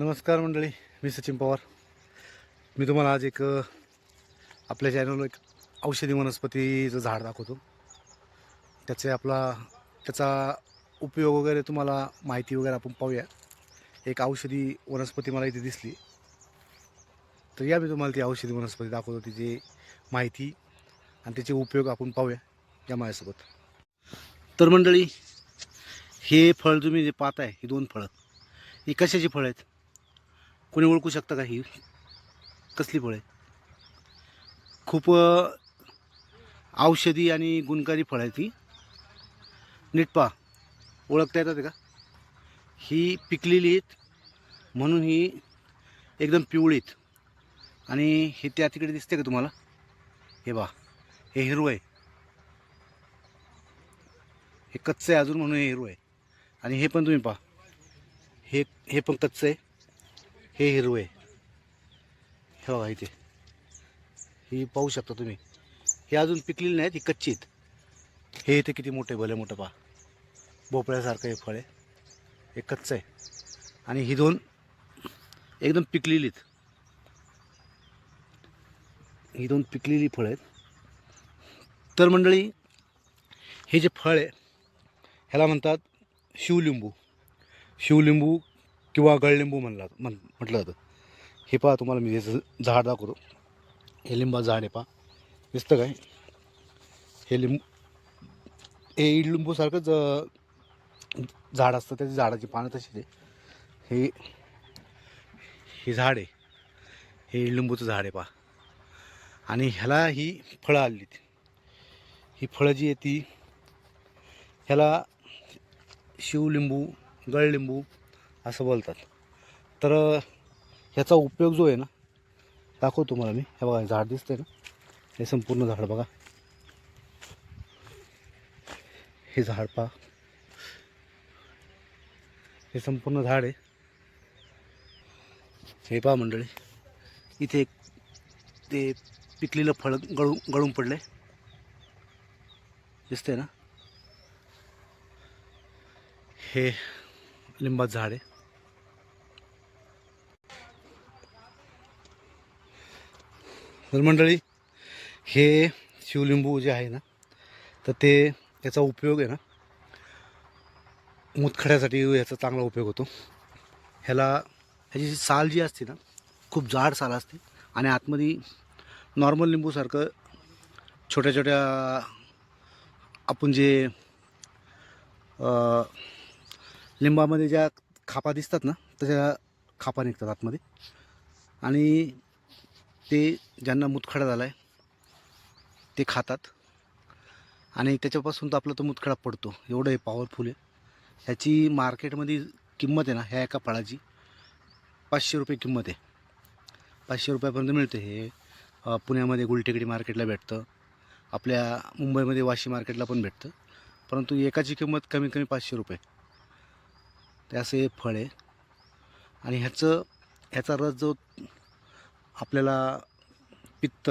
नमस्कार मंडळी मी सचिन पवार. मी तुम्हाला आज एक आपल्या चॅनलवर एक औषधी वनस्पतीचं झाड दाखवतो. त्याचे आपला त्याचा उपयोग वगैरे तुम्हाला माहिती वगैरे आपण पाहूया. एक औषधी वनस्पती मला इथे दिसली. तर या मी तुम्हाला ती औषधी वनस्पती दाखवतो तिची माहिती आणि त्याचे उपयोग आपण पाहूया या माझ्यासोबत. तर मंडळी हे फळ तुम्ही जे पाहताय ही दोन फळं ही कशाची फळं आहेत? कोणी ओळखू शकता का ही? कसली फळं आहे खूप औषधी आणि गुणकारी फळं आहेत ही. नीट पहा. ओळखता येतात का? ही पिकलेली आहेत. म्हणून ही एकदम पिवळीत आणि हे त्या तिकडे दिसते का तुम्हाला? हे बा हे हिरवं आहे. हे कच्चं आहे अजून म्हणून हे हिरवं आहे. आणि हे पण तुम्ही पहा. हे हे पण कच्चं आहे. हे हिरवं. आहे हे बघा इथे ही पाहू शकता तुम्ही. हे अजून पिकलेली नाहीत ही कच्ची आहेत हे इथे किती मोठे भले मोठं पहा. भोपळ्यासारखं हे फळ आहे. हे कच्चं आहे. आणि ही दोन एकदम पिकलेलीत. ही दोन पिकलेली फळं आहेत. तर मंडळी हे जे फळ आहे ह्याला म्हणतात शिवलिंबू. शिवलिंबू किंवा गळलिंबू म्हणला म्हण म्हटलं जातं. हे पहा तुम्हाला मी याचं झाड दाखवतो. हे लिंबा झाड आहे पहा. दिसतं काय? हे लिंबू हे इडलिंबूसारखंच झाड असतं. त्याची झाडाची पानं तशीच आहे. हे हे झाड आहे. हे इडलिंबूचं झाड आहे पहा. आणि ह्याला ही फळं आलीत ही फळं जी आहे ती ह्याला शिवलिंबू गळलिंबू असं बोलतात. तर ह्याचा उपयोग जो आहे ना दाखवतो तुम्हाला मी. हे बघा झाड दिसतंय ना. हे संपूर्ण झाड बघा. हे झाड पहा. हे संपूर्ण झाड आहे. हे पहा मंडळी. इथे एक ते पिकलेलं फळ गळून गळून पडलं आहे दिसतंय ना? हे लिंबाचं झाड आहे. तर मंडळी हे शिवलिंबू जे आहे ना तर ते याचा उपयोग आहे ना मुतखड्यासाठी याचा चांगला उपयोग होतो. ह्याला ह्याची जी साल जी असते ना खूप जाड साल असते आणि आतमध्ये नॉर्मल लिंबूसारखं छोट्या छोट्या आपण जे लिंबामध्ये ज्या खापा दिसतात ना तशा खापा निघतात आतमध्ये. आणि ते ज्यांना मुतखडा झाला आहे ते खातात. आणि त्याच्यापासून तर आपला तो मुतखडा पडतो. एवढं हे पॉवरफुल आहे. ह्याची मार्केटमध्ये किंमत आहे ना ह्या एका फळाची पाचशे रुपये किंमत आहे. पाचशे रुपयापर्यंत मिळते हे. पुण्यामध्ये गुलटेकडी मार्केटला भेटतं. आपल्या मुंबईमध्ये वाशी मार्केटला पण भेटतं. परंतु एकाची किंमत कमी कमी पाचशे रुपये. ते असे फळ आहे. आणि ह्याचं ह्याचा रस जो आपल्याला पित्त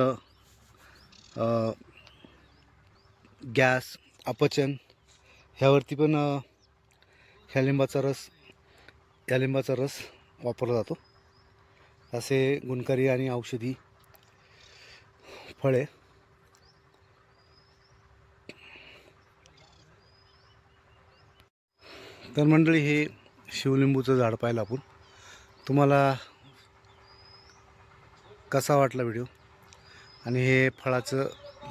गॅस अपचन ह्यावरती पण ह्या लिंबाचा रस या लिंबाचा रस वापरला जातो. असे गुणकारी आणि औषधी फळे. तर मंडळी हे शिवलिंबूचं झाड पाहिलं आपण. तुम्हाला कसा वाटला व्हिडिओ आणि हे फळाचं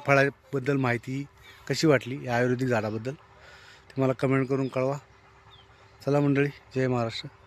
फळाबद्दल माहिती कशी वाटली या आयुर्वेदिक झाडाबद्दल? ते मला कमेंट करून कळवा. चला मंडळी जय महाराष्ट्र.